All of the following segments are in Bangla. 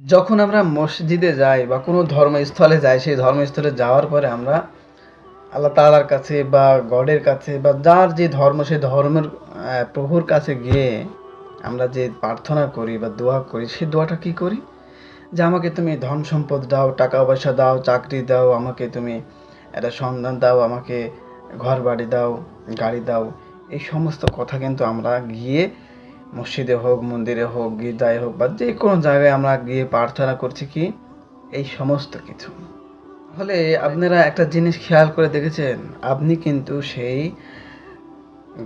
যখন আমরা মসজিদে যাই বা কোনো ধর্মস্থলে যাই, সেই ধর্মস্থলে যাওয়ার পরে আমরা আল্লাহ তাআলার কাছে বা গডের কাছে বা যার যে ধর্ম সেই ধর্মের প্রভুর কাছে গিয়ে আমরা যে প্রার্থনা করি বা দোয়া করি, সেই দোয়াটা কি করি? যে আমাকে তুমি ধন সম্পদ দাও, টাকা পয়সা দাও, চাকরি দাও, আমাকে তুমি একটা সন্ধান দাও, আমাকে ঘর বাড়ি দাও, গাড়ি দাও। এই সমস্ত কথা কিন্তু আমরা গিয়ে মসজিদে হোক, মন্দিরে হোক গির্জায় হোক বা যে কোনো জায়গায় আমরা গিয়ে প্রার্থনা করছি কি? এই সমস্ত কিছু। তাহলে আপনারা একটা জিনিস খেয়াল করে দেখেছেন? আপনি কিন্তু সেই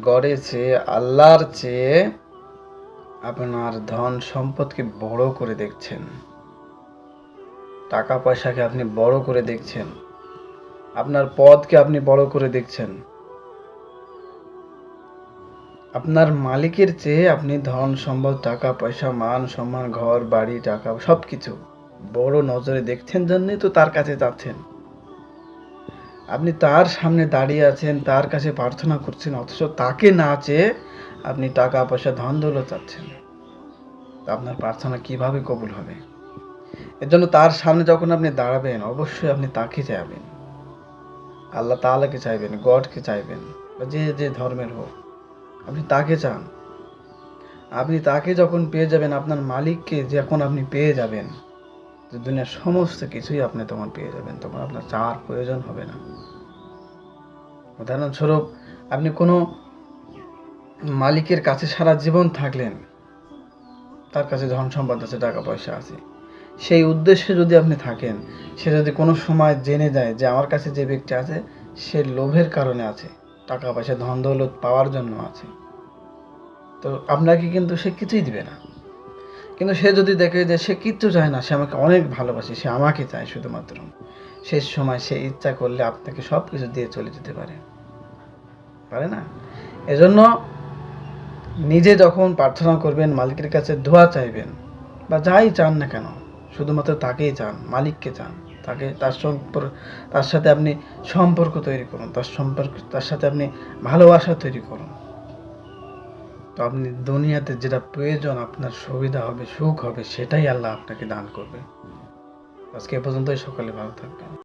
গড়ের চেয়ে, আল্লাহর চেয়ে আপনার ধন সম্পদকে বড় করে দেখছেন। টাকা পয়সাকে আপনি বড় করে দেখছেন। আপনার পদকে আপনি বড় করে দেখছেন। আপনার মালিকের চেয়ে আপনি ধন, সম্পদ, টাকা, পয়সা, মান, সম্মান, ঘর, বাড়ি, টাকা সব কিছু বড় নজরে দেখছেন জন্যই তো তার কাছে যাচ্ছেন। আপনি তার সামনে দাঁড়িয়ে আছেন, তার কাছে প্রার্থনা করছেন, অথচ তাকে না চেয়ে আপনি টাকা, পয়সা, ধন দৌলত চাচ্ছেন। আপনার প্রার্থনা কীভাবে কবুল হবে? এর জন্য তার সামনে যখন আপনি দাঁড়াবেন, অবশ্যই আপনি তাকে চাইবেন। আল্লাহ তাআলাকে চাইবেন, গডকে চাইবেন যে যে ধর্মের হোক। আপনি তাকে চান। আপনি তাকে যখন পেয়ে যাবেন, আপনার মালিককে যখন আপনি পেয়ে যাবেন তো দুনিয়ার সমস্ত কিছুই আপনি তখন পেয়ে যাবেন, তখন আপনার চাওয়ার প্রয়োজন হবে না। উদাহরণস্বরূপ, আপনি কোনো মালিকের কাছে সারা জীবন থাকলেন, তার কাছে ধন সম্পদ আছে, টাকা পয়সা আছে, সেই উদ্দেশ্যে যদি আপনি থাকেন, সে যদি কোনো সময় জেনে যায় যে আমার কাছে যে ব্যক্তি আছে, সে লোভের কারণে আছে টাকা পয়সা ধন দৌলত পাওয়ার জন্য আছে। তো আপনাকে কিন্তু সে কিছুই দিবে না। কিন্তু সে যদি দেখে যে সে কিচ্ছু চায় না, সে আমাকে অনেক ভালোবাসে, সে আমাকে চায় শুধুমাত্র। শেষ সময় সে ইচ্ছা করলে আপনাকে সব কিছু দিয়ে চলে যেতে পারে। পারে না? এজন্য নিজে যখন প্রার্থনা করবেন, মালিকের কাছে দোয়া চাইবেন, বা যাই চান না কেন, শুধুমাত্র তাকেই চান, মালিককে চান। তাকে তার সম্পর্ক তার সাথে আপনি সম্পর্ক তৈরি করুন, তার সম্পর্ক, তার সাথে আপনি ভালোবাসা তৈরি করুন। তো আপনি দুনিয়াতে যেটা প্রয়োজন আপনার সুবিধা হবে, সুখ হবে, সেটাই আল্লাহ আপনাকে দান করবে। আজকে এ পর্যন্তই, সকালে ভালো থাকবেন।